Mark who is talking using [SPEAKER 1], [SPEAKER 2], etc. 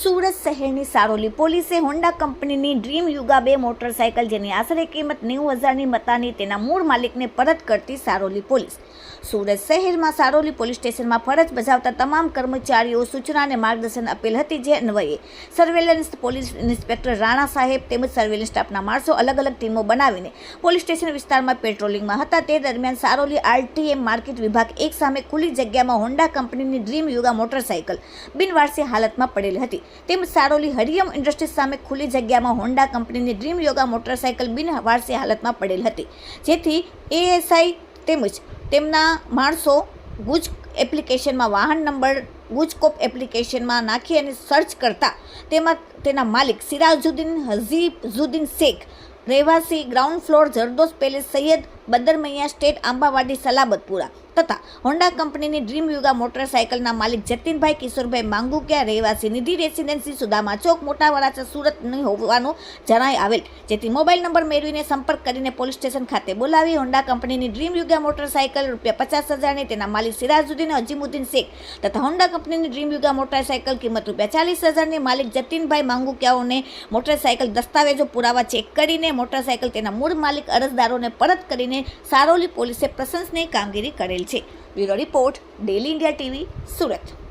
[SPEAKER 1] સુરત શહેરની સારોલી પોલીસે હોન્ડા કંપનીની ડ્રીમ યુગા બે મોટરસાયકલ, જેની આશરે કિંમત નેવું હજારની મતાની તેના મૂળ માલિકને પરત કરતી સારોલી પોલીસ. સુરત શહેરમાં સારોલી પોલીસ સ્ટેશનમાં ફરજ બજાવતા તમામ કર્મચારીઓ સૂચના અને માર્ગદર્શન આપેલ હતી, જે અન્વયે સર્વેલન્સ પોલીસ ઇન્સ્પેક્ટર રાણા સાહેબ તેમજ સર્વેલન્સ સ્ટાફના માણસો અલગ અલગ ટીમો બનાવીને પોલીસ સ્ટેશન વિસ્તારમાં પેટ્રોલિંગમાં હતા. તે દરમિયાન સારોલી આરટીએમ માર્કેટ વિભાગ એક સામે ખુલ્લી જગ્યામાં હોન્ડા કંપનીની ડ્રીમ યુગા મોટરસાયકલ બિનવારસી હાલતમાં પડેલી હતી. તેમજ સારોલી હરિયમ ઇન્ડસ્ટ્રીઝ સામે ખુલ્લી જગ્યામાં હોન્ડા કંપનીની ડ્રીમ યોગા મોટરસાયકલ બિનવારસી હાલતમાં પડેલ હતી. જેથી એએસઆઈ તેમજ તેમના માણસો ગુજ એપ્લિકેશનમાં વાહન નંબર ગુજકોપ એપ્લિકેશનમાં નાખી અને સર્ચ કરતા તેમાં તેના માલિક સિરાજુદ્દીન હઝીબુદ્દીન શેખ, રહેવાસી ground floor Jardos palace Saiyad Badarmaiya state Ambawadi Salabatpura તથા હોન્ડા કંપનીની ડ્રીમ યુગા મોટરસાયકલના માલિક જતીનભાઈ કિશોરભાઈ માંગુકિયા રહેવાસી નિધિ રેસિડેન્સી સુદામા ચોક મોટા વરાછા સુરતની હોવાનું જણાય આવેલ. જેથી મોબાઈલ નંબર મેળવીને સંપર્ક કરીને પોલીસ સ્ટેશન ખાતે બોલાવી હોન્ડા કંપનીની ડ્રીમ યુગા મોટરસાયકલ રૂપિયા પચાસ હજારની તેના માલિક સિરાજુદ્દીન અજીમુદ્દીન શેખ તથા હોન્ડા કંપનીની ડ્રીમ યુગા મોટરસાયકલ કિંમત રૂપિયા ચાલીસ હજારની માલિક જતીનભાઈ માંગુકિયાઓને મોટરસાયકલ દસ્તાવેજો પુરાવા ચેક કરીને મોટરસાયકલ તેના મૂળ માલિક અરજદારોને પરત કરીને સારોલી પોલીસે પ્રશંસનીય કામગીરી કરેલ છે. Bureau report daily India TV Surat.